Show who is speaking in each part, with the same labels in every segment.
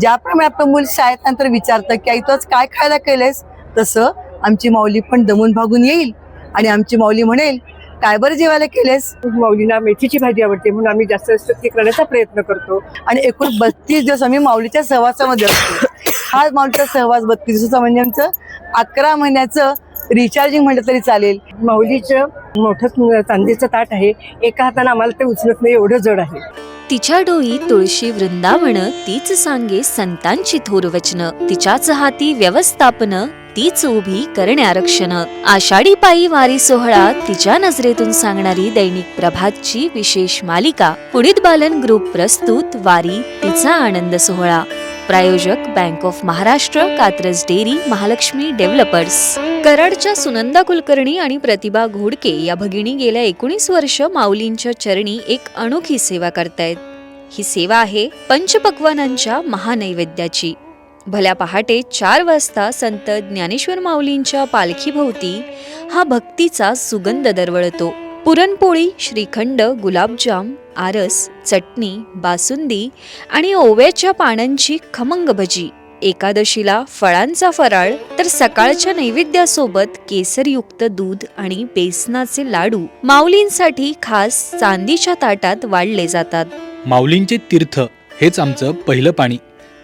Speaker 1: ज्याप्रमाणे आपलं मूल शाळेत नंतर विचारतं की आई तू आज काय खायला केलंयस? तसं आमची माऊली पण दमून भागून येईल. आणि आमची माऊली म्हणेल काय बरं जेवायला केलेस
Speaker 2: माऊलीला मेथीची भाजी आवडते म्हणून आम्ही जास्त जास्त करण्याचा प्रयत्न करतो.
Speaker 1: आणि एकूण बत्तीस दिवस आम्ही माऊलीच्या सहवासामध्ये असतो. हा माऊलीचा सहवास बत्तीस दिवसाचा म्हणजे आमचं अकरा महिन्याचं रिचार्जिंग म्हटलं तरी चालेल.
Speaker 2: माऊलीचं मोठं चांदीचं ताट आहे. एका हाताने आम्हाला ते उचलत नाही एवढं जड आहे.
Speaker 3: तिच्या डोई तुळशी वृंदावन तीच सांगे संतांची थोर वचन तिच्याच हाती व्यवस्थापन तीच उभी करण्यारक्षण आषाढी पायी वारी सोहळा तिच्या नजरेतून सांगणारी दैनिक प्रभातची विशेष मालिका. पुढीत बालन ग्रुप प्रस्तुत वारी तिचा आनंद सोहळा. प्रायोजक bank of Maharashtra Katraj dairy Mahalakshmi developers. कराडच्या सुनंदा कुलकर्णी आणि प्रतिभा घोडके या भगिनी गेल्या एकोणीस वर्ष माऊलींच्या चरणी एक अनोखी सेवा करतायत. ही सेवा आहे पंचपक्वानांच्या महानैवेद्याची. भल्या पहाटे चार वाजता संत ज्ञानेश्वर माऊलींच्या पालखीभोवती हा भक्तीचा सुगंध दरवळतो. पुरणपोळी श्रीखंड गुलाबजाम आरस चटणी बासुंदी आणि ओव्याच्या पानांची खमंग भजी एकादशीला फळांचा फराळ तर सकाळच्या नैवेद्यासोबत केसरयुक्त दूध आणि बेसनाचे लाडू माऊलींसाठी खास चांदीच्या ताटात वाढले जातात.
Speaker 4: माऊलींचे तीर्थ हेच आमचं पहिलं पाणी.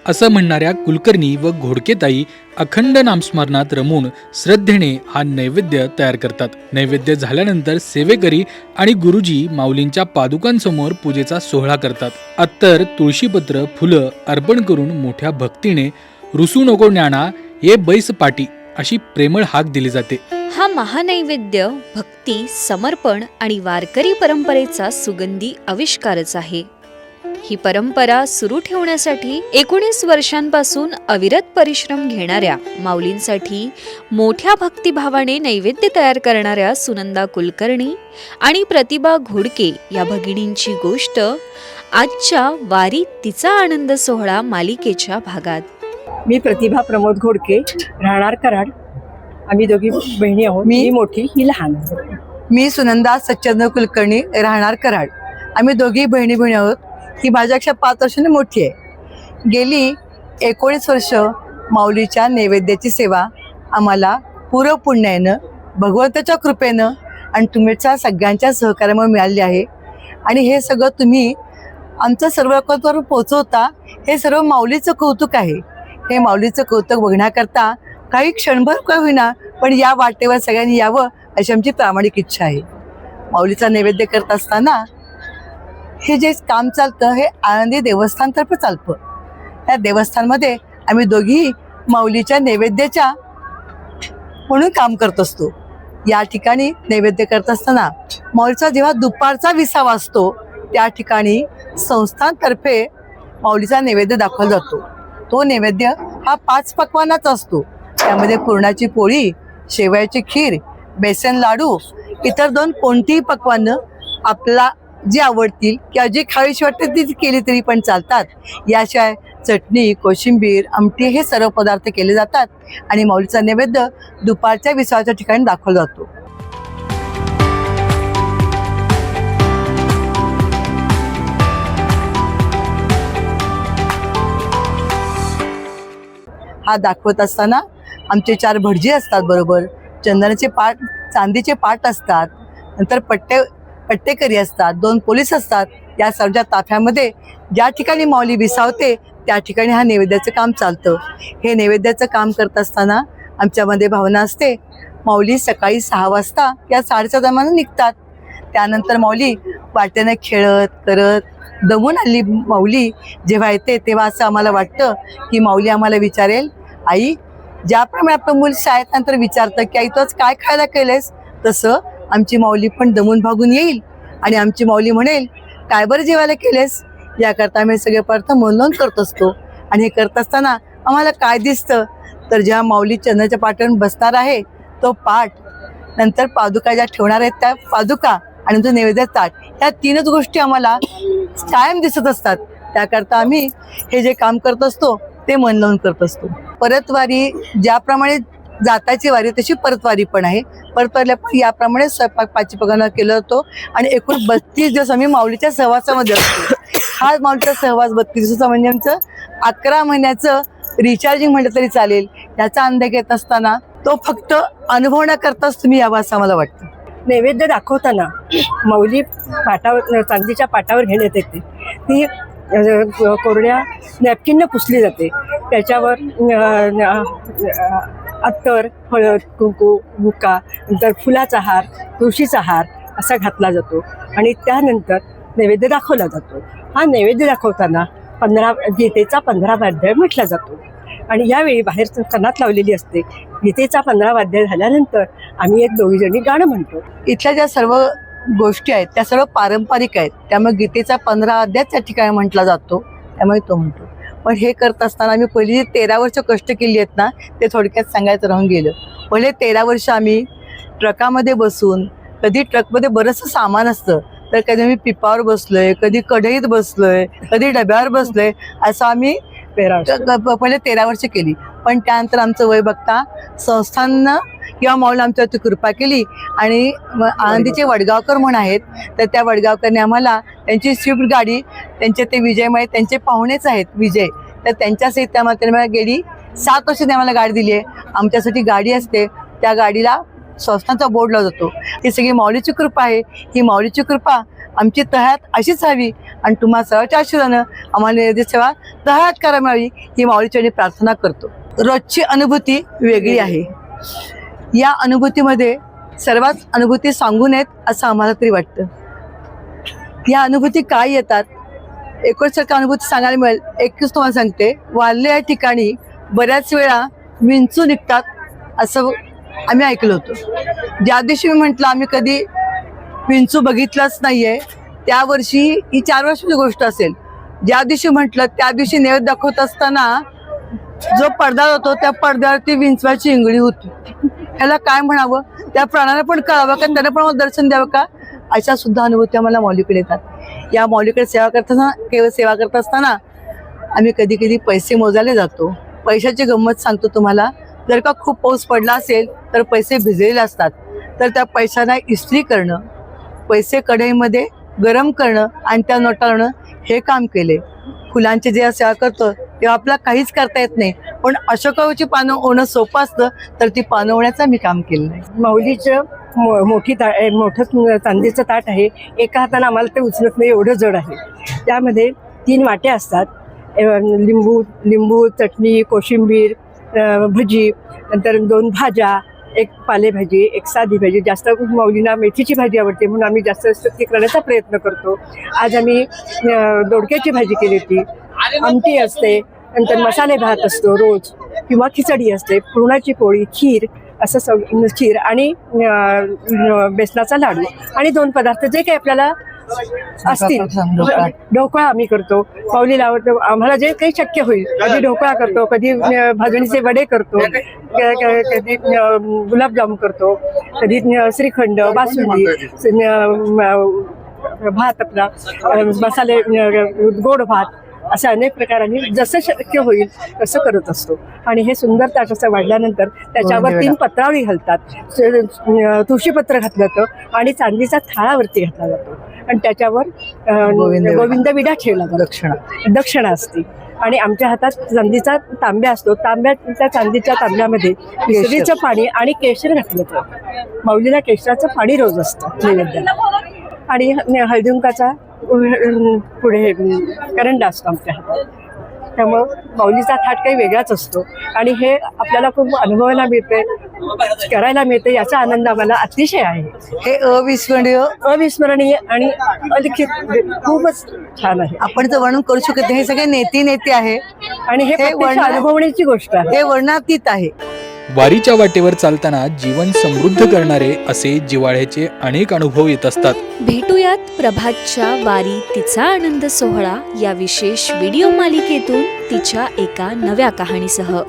Speaker 4: असं म्हणणाऱ्या कुलकर्णी व घोडकेताई अखंड नामस्मरणात रमून श्रद्धेने हा नैवेद्य तयार करतात. नैवेद्य झाल्यानंतर सेवेकरी आणि गुरुजी माऊलींच्या पादुकांसमोर पूजेचा सोहळा करतात. अत्तर तुळशीपत्र फुलं अर्पण करून मोठ्या भक्तीने रुसू नको ज्ञाना ये बैस पाटी अशी प्रेमळ हाक दिली जाते.
Speaker 3: हा महानैवेद्य भक्ती समर्पण आणि वारकरी परंपरेचा सुगंधी आविष्कारच आहे. ही परंपरा सुरू ठेवण्यासाठी एकोणीस वर्षांपासून अविरत परिश्रम घेणाऱ्या माऊलींसाठी मोठ्या भक्तिभावाने नैवेद्य तयार करणाऱ्या सुनंदा कुलकर्णी आणि प्रतिभा घोडके या भगिनींची गोष्ट आजच्या वारी तिचा आनंद सोहळा मालिकेच्या भागात.
Speaker 2: मी प्रतिभा प्रमोद घोडके राहणार कराड. आम्ही दोघी बहिणी आहोत.
Speaker 1: मी-
Speaker 2: मी मोठी ही लहान आहे.
Speaker 1: मी सुनंदा सच्चंद्र कुलकर्णी राहणार कराड. आम्ही दोघी बहिणी बहिणी आहोत. ही माझ्यापेक्षा पाच वर्षांनी मोठी आहे. गेली एकोणीस वर्ष माऊलीच्या नैवेद्याची सेवा आम्हाला पूर्व भगवंताच्या कृपेनं आणि तुमच्या सगळ्यांच्या सहकार्यामुळे मिळाली आहे. आणि हे सगळं तुम्ही आमचं सर्व लोकांवर पोचवता हे सर्व माऊलीचं कौतुक आहे. हे माऊलीचं कौतुक बघण्याकरता काही क्षणभर का होईना पण या वाटेवर सगळ्यांनी यावं अशी आमची प्रामाणिक इच्छा आहे. माऊलीचा नैवेद्य करत असताना हे जे काम चालतं हे आनंदी देवस्थानतर्फे चालतं. त्या देवस्थानमध्ये आम्ही दोघी माऊलीच्या नैवेद्याच्या म्हणून काम करत असतो. या ठिकाणी नैवेद्य करत असताना माऊलीचा जेव्हा दुपारचा विसावा असतो त्या ठिकाणी संस्थांतर्फे माऊलीचा नैवेद्य दाखवला जातो. तो नैवेद्य हा पाच पक्वानाचा असतो. त्यामध्ये पुरणाची पोळी शेवयाची खीर बेसन लाडू इतर दोन कोणतीही पकवानं आपला जी आवडतील किंवा जी खावीशी वाटते ती केली तरी पण चालतात. याशिवाय चटणी कोशिंबीर आमटी हे सर्व पदार्थ केले जातात आणि माऊलीचा नैवेद्य दुपारच्या विसावाच्या ठिकाणी दाखवला जातो. हा दाखवत असताना आमचे चार भटजी असतात बरोबर. चंदनाचे पाट चांदीचे पाट असतात. नंतर पट्टे पट्टेकरी असतात दोन पोलीस असतात या सर्वच्या ताफ्यामध्ये ज्या ठिकाणी माऊली विसावते त्या ठिकाणी हा नैवेद्याचं काम चालतं. हे नैवेद्याचं काम करत असताना आमच्यामध्ये भावना असते माऊली सकाळी सहा वाजता या साडेच्या दरम्यान निघतात. त्यानंतर माऊली वाट्यानं खेळत करत दमून आली माऊली जेव्हा येते तेव्हा असं आम्हाला वाटतं की माऊली आम्हाला विचारेल आई ज्याप्रमाणे आपलं मूल शाळेत नंतर विचारतं की आई तू काय खायला केलंयस? तसं आमची माऊली पण दमून भागून येईल आणि आमची माऊली म्हणेल काय बरं जेवायला केलेस याकरता आम्ही सगळे पदार्थ मनोन करत असतो. आणि हे करत असताना आम्हाला काय दिसतं? तर जेव्हा माऊली चंद्राच्या पाठवून बसणार आहे तो पाठ नंतर पादुका ज्या ठेवणार आहेत त्या पादुका आणि तो नैवेद्य ताट या तीनच गोष्टी आम्हाला कायम दिसत असतात. त्याकरता आम्ही हे जे काम करत असतो ते मन लावून करत असतो. परतवारी ज्याप्रमाणे जाताची वारी तशी परतवारी पण आहे. परतवारीला पण याप्रमाणे स्वयंपाक पाची पगाना केला जातो आणि एकूण बत्तीस दिवस आम्ही माऊलीच्या सहवासामध्ये असतो. हा माऊलीचा सहवास बत्तीस दिवसाचा म्हणजे आमचं अकरा महिन्याचं रिचार्जिंग म्हटलं तरी चालेल. याचा अंदाज घेत असताना तो फक्त अनुभवण्याकरताच तुम्ही यावा असं मला वाटतं.
Speaker 2: नैवेद्य दाखवताना माऊली पाटावर चांदीच्या पाटावर घेण्यात येते ती कोरड्या नॅपकिननं पुसली जाते. त्याच्यावर अत्तर हळद कुंकू बुका नंतर फुलाचा हार तुळशीचा हार असा घातला जातो. आणि त्यानंतर नैवेद्य दाखवला जातो. हा नैवेद्य दाखवताना पंधरा गीतेचा पंधरा वाद्य म्हटला जातो. आणि यावेळी बाहेर कनात लावलेली असते. गीतेचा पंधरा वाद्य झाल्यानंतर आम्ही एक दोघीजणी गाणं म्हणतो.
Speaker 1: इथल्या ज्या सर्व गोष्टी आहेत त्या सर्व पारंपरिक आहेत त्यामुळे गीतेचा पंधरा अध्याय त्या ठिकाणी म्हटला जातो. त्यामुळे तो म्हणतो. पण हे करत असताना आम्ही पहिली जी तेरा वर्ष कष्ट केली आहेत ना ते थोडक्यात सांगायचं राहून गेलं. पहिले तेरा वर्ष आम्ही ट्रकामध्ये बसून कधी ट्रकमध्ये बरंचसं सामान असतं तर कधी आम्ही पिपावर बसलोय कधी कढईत बसलोय कधी डब्यावर बसलोय असं आम्ही पहिले तेरा वर्ष केली. पण त्यानंतर आमचं वय बघता संस्थांना किंवा मौल आमच्यावरती कृपा केली. आणि आनंदीचे वडगावकर म्हणून आहेत. तर त्या वडगावकरने आम्हाला त्यांची स्विफ्ट गाडी त्यांचे ते विजयमय त्यांचे पाहुणेच आहेत विजय. तर त्यांच्यासहित त्या त्यांनी गेली. सात वर्ष त्यांनी आम्हाला गाडी दिली आहे. आमच्यासाठी गाडी असते. त्या गाडीला संस्थांचा बोर्ड लावला जातो. ही सगळी माऊलीची कृपा आहे. ही माऊलीची कृपा आमची तळ्यात अशीच हवी आणि तुम्हा सहच्या आशीर्वादानं आम्हाला निर्देश सेवा तळ्यात करा मिळावी. ही माऊलीची प्रार्थना करतो. रोजची अनुभूती वेगळी आहे. या अनुभूतीमध्ये सर्वात अनुभूती सांगून नयेत असं आम्हाला तरी वाटतं. या अनुभूती काय येतात? एकोणसारखं अनुभूती सांगायला मिळेल. एकच तुम्हाला सांगते. वाल्ले या ठिकाणी बऱ्याच वेळा विंचू निघतात असं आम्ही ऐकलं होतं. ज्या दिवशी मी म्हटलं आम्ही कधी विंचू बघितलाच नाहीये त्या वर्षी ही चार वर्षाची गोष्ट असेल. ज्या दिवशी म्हटलं त्या दिवशी नैवेद्य दाखवत असताना जो पडदा होतो त्या पडद्यावरती विंचवाची इंगळी होती. ह्याला काय म्हणावं? त्या प्राण्याला पण कळावं का? त्यांना पण दर्शन द्यावं का? अशा सुद्धा अनुभूती आम्हाला मौलीकडे येतात. या मौलीकडे सेवा करताना केवळ सेवा करत असताना आम्ही कधी कधी पैसे मोजायला जातो. पैशाची गंमत सांगतो तुम्हाला. जर का खूप पाऊस पडला असेल तर पैसे भिजलेले असतात. तर त्या पैशांना इस्त्री करणं पैसे कढईमध्ये गरम करणं आणि त्या नोटाळणं हे काम केले. फुलांचे जे सेवा करतो तेव्हा आपला काहीच करता येत नाही. पण अशोकाची पानं ओणं सोपं असतं तर ती पानं ओण्याचं मी काम केलं नाही.
Speaker 2: माऊलीचं मो- मोठी ता मोठं चांदीचं ताट आहे. एका हाताने आम्हाला ते उचलत नाही एवढं जड आहे. त्यामध्ये तीन वाट्या असतात. लिंबू लिंबू चटणी कोशिंबीर भजी नंतर दोन भाज्या एक पालेभाजी एक साधी भाजी जास्त माऊलींना मेथीची भाजी आवडते म्हणून आम्ही जास्त ती करण्याचा प्रयत्न करतो. आज आम्ही दोडक्याची भाजी केली होती. आमटी असते नंतर मसाले भात असतो रोज किंवा खिचडी असते पुरणाची पोळी खीर असं सग खीर आणि बेसनाचा लाडू आणि दोन पदार्थ जे काही आपल्याला असतील.
Speaker 1: ढोकळा.
Speaker 2: आम्ही करतो. पावलीला आवडतं आम्हाला जे काही शक्य होईल कधी ढोकळा करतो कधी भाजणीचे वडे करतो कधी गुलाबजाम करतो कधी श्रीखंड बासुंदी भात आपला मसाले गोड भात असे अनेक प्रकारांनी जसं शक्य होईल तसं करत असतो. आणि हे सुंदर ताट असं वाढल्यानंतर त्याच्यावर तीन पत्रावळी घालतात. तुळशीपत्र घातलं जातं आणि चांदीचा थाळावरती घातला जातो. आणि त्याच्यावर
Speaker 1: गोविंद विडा.
Speaker 2: ठेवला
Speaker 1: दक्षिणा.
Speaker 2: दक्षिणा असते. आणि आमच्या हातात चांदीचा तांब्या असतो. तांब्या त्या चांदीच्या तांब्यामध्ये विसरीचं पाणी आणि केशर घातलं जातं. माऊलीला केशराचं पाणी रोज असतं नैवेद्याला आणि ह- हळदीकुंकाचा अं, पुढे करंडा असतो आमच्या हातात. त्यामुळं माऊलीचा थाट काही वेगळाच असतो. आणि हे आपल्याला खूप अनुभवायला मिळते. करायला मिळते याचा आनंद आम्हाला अतिशय आहे.
Speaker 1: हे अविस्मरणीय.
Speaker 2: अविस्मरणीय आणि अलिखित. खूपच छान आहे.
Speaker 1: आपण जर वर्णन करू शकत नाही. हे सगळे नेते नेते आहे.
Speaker 2: आणि
Speaker 1: हे
Speaker 2: प्रत्यक्ष
Speaker 1: वर्णन-
Speaker 2: अनुभवण्याची गोष्ट आहे.
Speaker 1: हे वर्णातीत आहे.
Speaker 4: वारीच्या वाटेवर चालताना जीवन समृद्ध करणारे असे जिवाळ्याचे अनेक अनुभव येत असतात.
Speaker 3: भेटूयात प्रभातच्या वारी तिचा आनंद सोहळा या विशेष व्हिडिओ मालिकेतून तिच्या एका नव्या कहाणीसह.